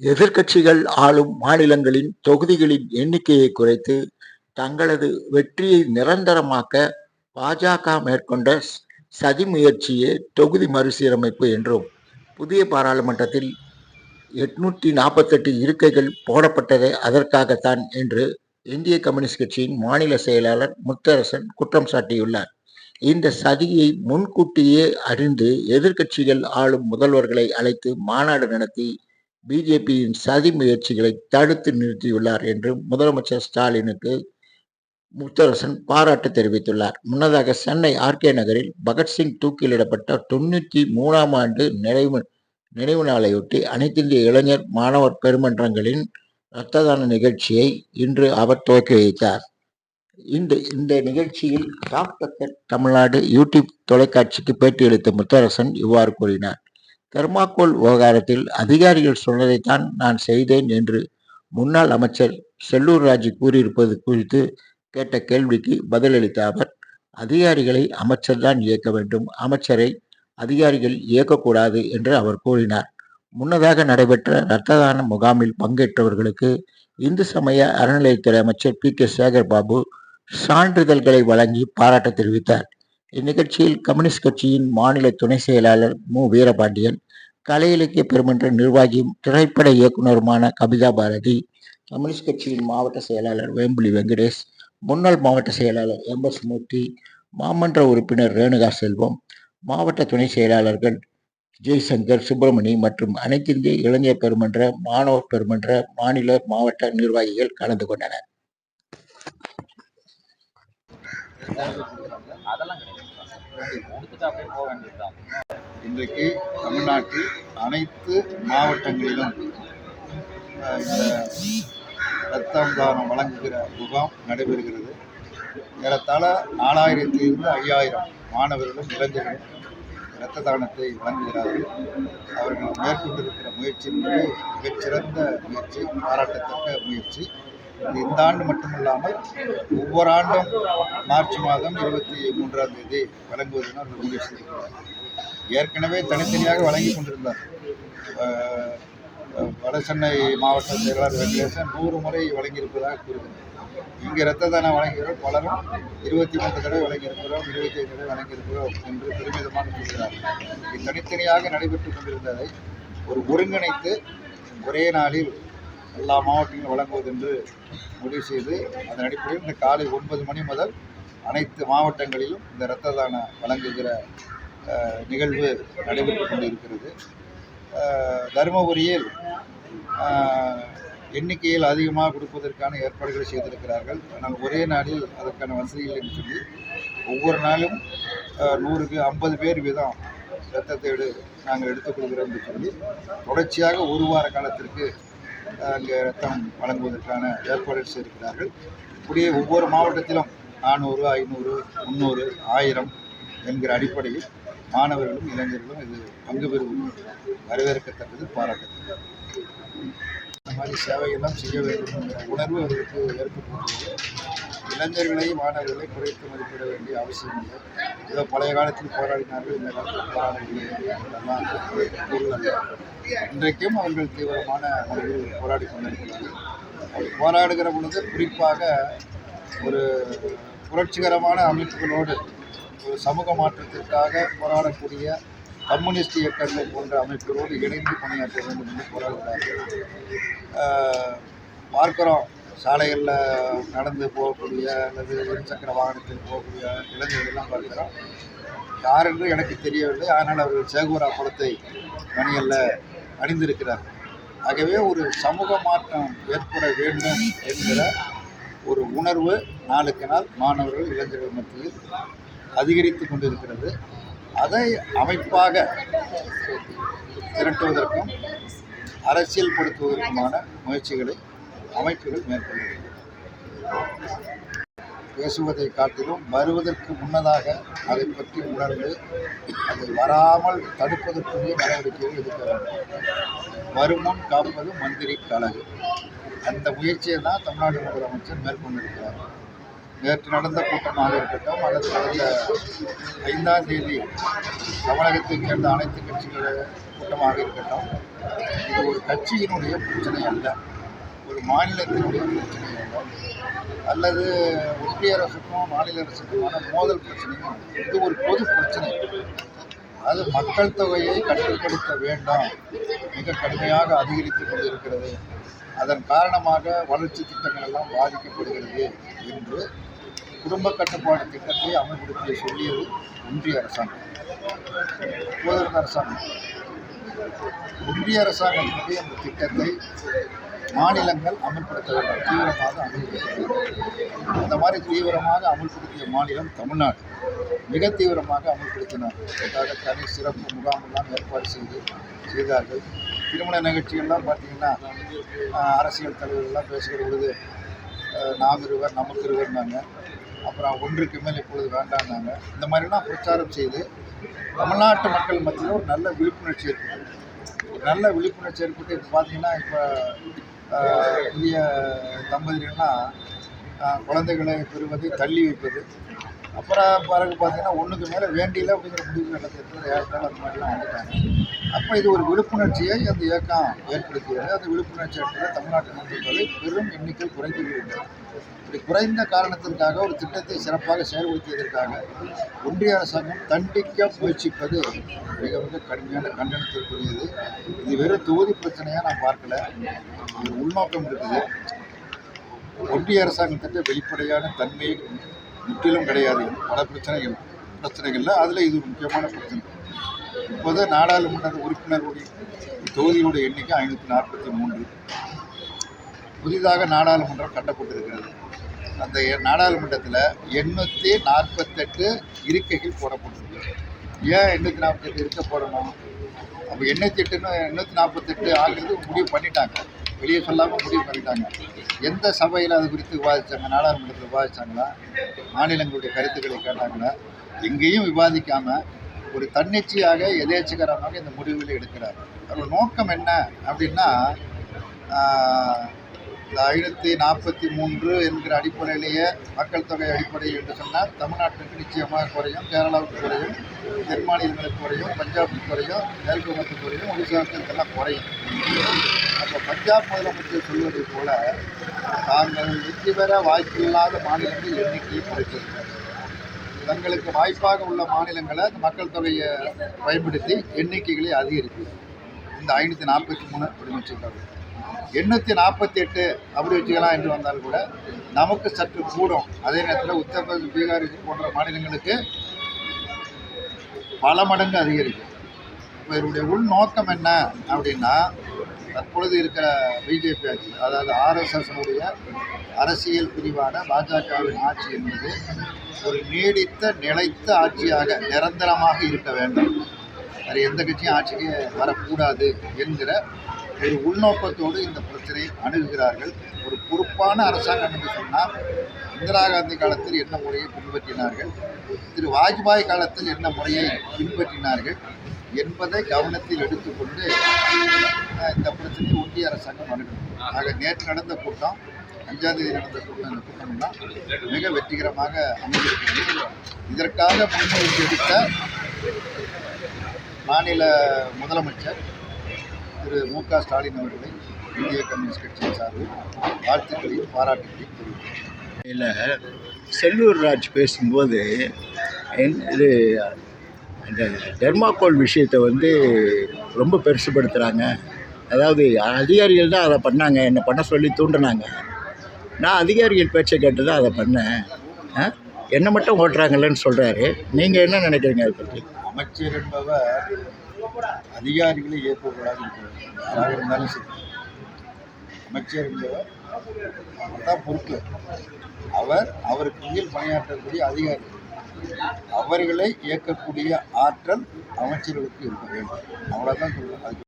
எதிர்க்கட்சிகள் ஆளும் மாநிலங்களின் தொகுதிகளின் எண்ணிக்கையை குறைத்து தங்களது வெற்றியை நிரந்தரமாக்க பாஜக மேற்கொண்ட சதி முயற்சியே தொகுதி மறுசீரமைப்பு என்றும் புதிய பாராளுமன்றத்தில் எட்நூற்றி நாற்பத்தெட்டு இருக்கைகள் போடப்பட்டதே அதற்காகத்தான் என்று இந்திய கம்யூனிஸ்ட் கட்சியின் மாநில செயலாளர் முத்தரசன் குற்றம் சாட்டியுள்ளார். இந்த சதியை முன்கூட்டியே அறிந்து எதிர்க்கட்சிகள் ஆளும் முதல்வர்களை அழைத்து மாநாடு நடத்தி பிஜேபியின் சதி முயற்சிகளை தடுத்து நிறுத்தியுள்ளார் என்று முதலமைச்சர் ஸ்டாலினுக்கு முத்தரசன் பாராட்டு தெரிவித்துள்ளார். முன்னதாக சென்னை ஆர்கே நகரில் பகத்சிங் தூக்கிலிடப்பட்ட தொண்ணூற்றி மூணாம் ஆண்டு நினைவு நினைவு நாளையொட்டி அனைத்திந்திய இளைஞர் மாணவர் பெருமன்றங்களின் இரத்த தான நிகழ்ச்சியை இன்று அவர் துவக்கி வைத்தார். இந்த இந்த நிகழ்ச்சியில் டாக்டர் தமிழ்நாடு யூடியூப் தொலைக்காட்சிக்கு பேட்டியளித்த முத்தரசன் இவ்வாறு கூறினார். தெர்மாக்கோல் விவகாரத்தில் அதிகாரிகள் சொன்னதைத்தான் நான் செய்தேன் என்று முன்னாள் அமைச்சர் செல்லூர் ராஜு கூறியிருப்பது குறித்து கேட்ட கேள்விக்கு பதிலளித்த அவர் அதிகாரிகளை அமைச்சர்தான் இயக்க வேண்டும். அமைச்சரை அதிகாரிகள் இயக்கக்கூடாது என்று அவர் கூறினார். முன்னதாக நடைபெற்ற இரத்த தான முகாமில் பங்கேற்றவர்களுக்கு இந்து சமய அறநிலையத்துறை அமைச்சர் பி. கே. சேகர்பாபு சான்றிதழ்களை வழங்கி பாராட்டு தெரிவித்தார். இந்நிகழ்ச்சியில் கம்யூனிஸ்ட் கட்சியின் மாநில துணை செயலாளர் மு. வீரபாண்டியன் கலை இலக்கிய பெருமன்ற நிர்வாகியும் திரைப்பட இயக்குனருமான கபிதா பாரதி கம்யூனிஸ்ட் கட்சியின் மாவட்ட செயலாளர் வேம்புலி வெங்கடேஷ் முன்னாள் மாவட்ட செயலாளர் எம். எஸ். மூர்த்தி மாமன்ற உறுப்பினர் ரேணுகா செல்வம் மாவட்ட துணை செயலாளர்கள் ஜெய்சங்கர் சுப்பிரமணி மற்றும் அனைத்திந்திய இளைஞர் பெருமன்ற மாணவர் பெருமன்ற மாநில மாவட்ட நிர்வாகிகள் கலந்து கொண்டனர். அதெல்லாம் கிடையாது கொடுத்துட்டு அப்படியே போக வேண்டியதுதான் இன்றைக்கு தமிழ்நாட்டில் அனைத்து மாவட்டங்களிலும் இந்த ரத்தம் தானம் வழங்குகிற முகாம் நடைபெறுகிறது. ஏறத்தாழ நாலாயிரத்தி இருந்து ஐயாயிரம் மாணவர்களும் இளைஞர்களும் இரத்த தானத்தை வழங்குகிறார்கள். அவர்கள் மேற்கொண்டிருக்கிற முயற்சி மிகச்சிறந்த முயற்சி பாராட்டத்தக்க முயற்சி. இந்த ஆண்டு மட்டுமில்லாமல் ஒவ்வொரு ஆண்டும் மார்ச் மாதம் இருபத்தி மூன்றாம் தேதி வழங்குவதுன்னு அவர்கள் முடிவு செய்திருக்கிறார் ஏற்கனவே தனித்தனியாக வழங்கி கொண்டிருந்தார். வட சென்னை மாவட்ட செயலாளர் வெங்கடேசன் நூறு முறை வழங்கியிருப்பதாக கூறுகிறார். இங்கே இரத்த தானம் வழங்குகிறோம் பலரும் இருபத்தி மூன்று தடவை வழங்கியிருக்கிறோம் இருபத்தி ஐந்து தடவை வழங்கியிருக்கிறோம் என்று பெருமிதமாக கூறுகிறார். இது தனித்தனியாக நடைபெற்றுக் கொண்டிருந்ததை ஒரு ஒருங்கிணைத்து ஒரே நாளில் எல்லா மாவட்டங்களும் வழங்குவது என்று முடிவு செய்து அதன் அடிப்படையில் இந்த காலை ஒன்பது மணி முதல் அனைத்து மாவட்டங்களிலும் இந்த இரத்த தான வழங்குகிற நிகழ்வு நடைபெற்று கொண்டிருக்கிறது. தருமபுரியில் எண்ணிக்கையில் அதிகமாக கொடுப்பதற்கான ஏற்பாடுகளை செய்திருக்கிறார்கள். ஆனால் ஒரே நாளில் அதற்கான வசதிகள் என்று சொல்லி ஒவ்வொரு நாளும் நூறுக்கு ஐம்பது பேர் வீதம் ரத்தத்தை நாங்கள் எடுத்துக்கொள்கிறோம் என்று சொல்லி தொடர்ச்சியாக ஒரு வார காலத்திற்கு அங்கே ரத்தம் வழங்குவதற்கான ஏற்பாடுகள் செய்திருக்கிறார்கள். இப்படியே ஒவ்வொரு மாவட்டத்திலும் நானூறு ஐநூறு முந்நூறு ஆயிரம் என்கிற அடிப்படையில் மாணவர்களும் இளைஞர்களும் இது பங்கு பெறுவது வரவேற்கத்தக்கது பாராட்டத்தக்கது. இந்த மாதிரி சேவையெல்லாம் செய்ய வேண்டும் என்ற உணர்வு அவர்களுக்கு ஏற்பட்டுள்ளது இளைஞர்களை மாணவர்களை குறைத்து மதிப்பிட வேண்டிய அவசியம் இல்லை. ஏதோ பழைய காலத்தில் போராடினார்கள் இந்த காலத்தில் போராடவில்லை. என்றெல்லாம் பொருள் அல்ல இன்றைக்கும் அவர்கள் தீவிரமான முறையில் போராடி கொண்டிருக்கிறார்கள். போராடுகிற பொழுது குறிப்பாக ஒரு புரட்சிகரமான அமைப்புகளோடு ஒரு சமூக மாற்றத்திற்காக போராடக்கூடிய கம்யூனிஸ்ட் இயக்கங்கள் போன்ற அமைப்புகளோடு இணைந்து பணியாற்ற வேண்டும் என்று போராடுகிறார்கள். பார்க்குறோம் பார்க்கிறோம். சாலைகளில் நடந்து போகக்கூடிய அல்லது இருசக்கர வாகனத்தில் போகக்கூடிய இளைஞர்கள் எல்லாம் யார் என்று எனக்கு தெரியவில்லை. ஆனால் அவர்கள் சேகூரா படத்தை மணியல்ல அணிந்திருக்கிறார்கள். ஆகவே ஒரு சமூக மாற்றம் ஏற்பட வேண்டும் என்கிற ஒரு உணர்வு நாளுக்கு நாள் மாணவர்கள் இளைஞர்கள் மத்தியில் அதிகரித்து கொண்டிருக்கிறது. அதை அமைப்பாக திரட்டுவதற்கும் அரசியல்படுத்துவதற்குமான முயற்சிகளை அமைப்புகள் மேற்கொள்கிறது பேசுவதை காட்டிலும் வருவதற்கு முன்னதாக அதை பற்றி உணர்ந்து அதை வராமல் தடுப்பதற்குரிய நடவடிக்கைகள் எடுக்க வேண்டும். வருமுன் காப்பது மந்திரி கழகு அந்த முயற்சியை தான் தமிழ்நாடு முதலமைச்சர் மேற்கொண்டிருக்கிறார். நேற்று நடந்த கூட்டமாக இருக்கட்டும் அல்லது கடந்த ஐந்தாம் தேதி தமிழகத்தைச் சேர்ந்த அனைத்து கட்சிகள் கூட்டமாக இருக்கட்டும் இது ஒரு கட்சியினுடைய பிரச்சனை அல்ல. ஒரு மாநிலத்தினுடைய பிரச்சனை அல்லது ஒன்றிய அரசுக்கும் மாநில அரசுக்குமான மோதல் பிரச்சனையும் இது ஒரு பொது பிரச்சனை. அது மக்கள் தொகையை கட்டுப்படுத்த வேண்டாம். மிக கடுமையாக அதிகரித்து கொண்டிருக்கிறது. அதன் காரணமாக வளர்ச்சி திட்டங்கள் எல்லாம் பாதிக்கப்படுகிறது என்று குடும்ப கட்டுப்பாடு திட்டத்தை அமல்படுத்தி சொல்லியது ஒன்றிய அரசாங்கம். இப்போது அரசாங்கம். ஒன்றிய அரசாங்கத்தினுடைய அந்த திட்டத்தை மாநிலங்கள் அமல்படுத்த வேண்டும் தீவிரமாக அமல்படுத்த வேண்டும் அந்த மாதிரி தீவிரமாக அமல்படுத்திய மாநிலம் தமிழ்நாடு. மிக தீவிரமாக அமல்படுத்தினார் அதற்காக தனி சிறப்பு முகாமெல்லாம் ஏற்பாடு செய்து செய்தார்கள். திருமண நிகழ்ச்சிகள்லாம் பார்த்தீங்கன்னா அரசியல் தலைவர்கள்லாம் பேசுகிற பொழுது நாம் இருவர் நமக்கு இருவர்னாங்க அப்புறம் ஒன்றுக்கு மேல் இப்பொழுது வேண்டாம்னாங்க. இந்த மாதிரிலாம் பிரச்சாரம் செய்து தமிழ்நாட்டு மக்கள் மத்தியில் ஒரு நல்ல விழிப்புணர்ச்சி ஏற்பட்டது. நல்ல விழிப்புணர்ச்சி ஏற்பட்டு இப்போ பார்த்தீங்கன்னா இப்போ புதிய தம்பதிகள்லாம் குழந்தைகளை பெறுவது தள்ளி வைப்பது. அப்புறம் பிறகு பார்த்தீங்கன்னா ஒன்றுக்கு மேலே வேண்டியில அப்படிங்கிற முடிவு கட்டத்தில் ஏற்கனவே அந்த மாதிரிலாம் வந்துட்டாங்க. அப்போ இது ஒரு விழிப்புணர்ச்சியை அந்த இயக்கம் ஏற்படுத்தியது. அந்த விழிப்புணர்ச்சி ஏற்பட தமிழ்நாட்டு மக்கள் தொகை பெரும் எண்ணிக்கை குறைந்து விட்டது இப்படி குறைந்த காரணத்திற்காக ஒரு திட்டத்தை சிறப்பாக செயல்படுத்தியதற்காக ஒன்றிய அரசாங்கம் தண்டிக்க முயற்சிப்பது மிக மிக கடுமையான கண்டனத்திற்குரியது. இது வெறும் தொகுதி பிரச்சனையாக நான் பார்க்கல. இது உள்நோக்கம் இருக்குது. ஒன்றிய அரசாங்கத்திட்ட வெளிப்படையான தன்மை முற்றிலும் கிடையாது. பல பிரச்சனைகள் பிரச்சனைகள்ல அதில் இது ஒரு முக்கியமான பிரச்சனை. இப்போது நாடாளுமன்ற உறுப்பினர்களுடைய தொகுதியோட எண்ணிக்கை ஐநூற்றி நாற்பத்தி மூன்று. புதிதாக நாடாளுமன்றம் கட்டப்பட்டிருக்கிறது. அந்த நாடாளுமன்றத்தில் எண்ணூற்றி நாற்பத்தெட்டு இருக்கைகள் போடப்பட்டிருக்கு ஏன் எண்ணூற்றி நாற்பத்தெட்டு இருக்க போடணும்? அப்போ எண்ணூற்றி எட்டுன்னு எண்ணூற்றி நாற்பத்தெட்டு ஆகிறது முடிவு பண்ணிட்டாங்க. வெளியே சொல்லாமல் முடிவு பண்ணிட்டாங்க. எந்த சபையில் அது குறித்து விவாதித்தாங்க நாடாளுமன்றத்தில் விவாதித்தாங்கன்னா மாநிலங்களுடைய கருத்துக்களை கேட்டாங்களா? எங்கேயும் விவாதிக்காமல் ஒரு தன்னிச்சையாக எதேச்சகரமாக இந்த முடிவுகளை எடுக்கிறார். அதோட நோக்கம் என்ன அப்படின்னா இந்த ஐநூற்றி நாற்பத்தி மூன்று என்கிற அடிப்படையிலேயே மக்கள் தொகை அடிப்படை என்று சொன்னால் தமிழ்நாட்டுக்கு நிச்சயமாக குறையும் கேரளாவுக்கு குறையும் தென் மாநிலங்களுக்கு குறையும் பஞ்சாபுக்கு குறையும் மேற்கு வங்கத்துக்கு குறையும் ஒடிசாவுக்கு இதெல்லாம் குறையும். அப்போ பஞ்சாப் முதலமைச்சர் சொல்வது போல தாங்கள் வெற்றி பெற வாய்ப்பில்லாத மாநிலங்கள் எண்ணிக்கையை குறைத்திருக்கிறார் தங்களுக்கு வாய்ப்பாக உள்ள மாநிலங்களை அந்த மக்கள் தொகையை பயன்படுத்தி எண்ணிக்கைகளை அதிகரிக்கும் இந்த ஐநூற்றி நாற்பத்தி மூணு அப்படின்னு வச்சுருக்காங்க எண்ணூற்றி நாற்பத்தி எட்டு அப்படி வச்சுக்கலாம் என்று வந்தால் கூட நமக்கு சற்று கூடும். அதே நேரத்தில் உத்தரப்பிரதேசம் பீகார் போன்ற மாநிலங்களுக்கு பல மடங்கு அதிகரிக்கும். இப்போ இதனுடைய உள்நோக்கம் என்ன அப்படின்னா தற்பொழுது இருக்கிற பிஜேபி ஆட்சி அதாவது ஆர்எஸ்எஸ்னுடைய அரசியல் பிரிவான பாஜகவின் ஆட்சி என்பது ஒரு நீடித்த நிலைத்த ஆட்சியாக நிரந்தரமாக இருக்க வேண்டும். வேறு எந்த கட்சியும் ஆட்சிக்கு வரக்கூடாது என்கிற ஒரு உள்நோக்கத்தோடு இந்த பிரச்சனையை அணுகுகிறார்கள். ஒரு பொறுப்பான அரசாங்கம் என்று சொன்னால் இந்திரா காந்தி காலத்தில் என்ன முறையை பின்பற்றினார்கள்? திரு வாஜ்பாய் காலத்தில் என்ன முறையை பின்பற்றினார்கள்? என்பதை கவனத்தில் எடுத்துக்கொண்டு இந்த பிரச்சனையை ஒன்றிய அரசாங்கம் அணுகணும். ஆக நேற்று நடந்த கூட்டம் அஞ்சாம் தேதி நடந்த கூட்டம் இந்த கூட்டமெல்லாம் மிக வெற்றிகரமாக அமைந்திருக்கிறது. இதற்காக முன்முயற்சி எடுத்த மாநில முதலமைச்சர் திரு மு க ஸ்டாலின் அவர்களை இந்திய கம்யூனிஸ்ட் கட்சியின் சார்பில் வாழ்த்துக்களையும் பாராட்டுகளையும் தெரிவிக்கிறேன். இல்லை செல்லூர் ராஜ் பேசும்போது இது அந்த டெர்மாக்கோல் விஷயத்தை வந்து ரொம்ப பெருசுப்படுத்துகிறாங்க அதாவது அதிகாரிகள் தான் அதை பண்ணாங்க என்னை பண்ண சொல்லி தூண்டினாங்க. நான் அதிகாரிகள் பேச்சை கேட்டு தான் அதை பண்ணேன். ஆ? என்னை மட்டும் ஓட்டுறாங்கல்லன்னு சொல்கிறாரு நீங்கள் என்ன நினைக்கிறீங்க அதை பற்றி அமைச்சர் என்பவர் அதிகாரிகளை இயக்கக்கூடாது இருக்கிறது யாராக இருந்தாலும் சரி. அமைச்சர் என்பவர் தான் பொறுப்பு அவர் அவருக்கு கீழ் பணியாற்றக்கூடிய அதிகாரி அவர்களை இயக்கக்கூடிய ஆற்றல் அமைச்சர்களுக்கு இருக்க வேண்டும். அவ்வளோதான் சொல்லுவேன்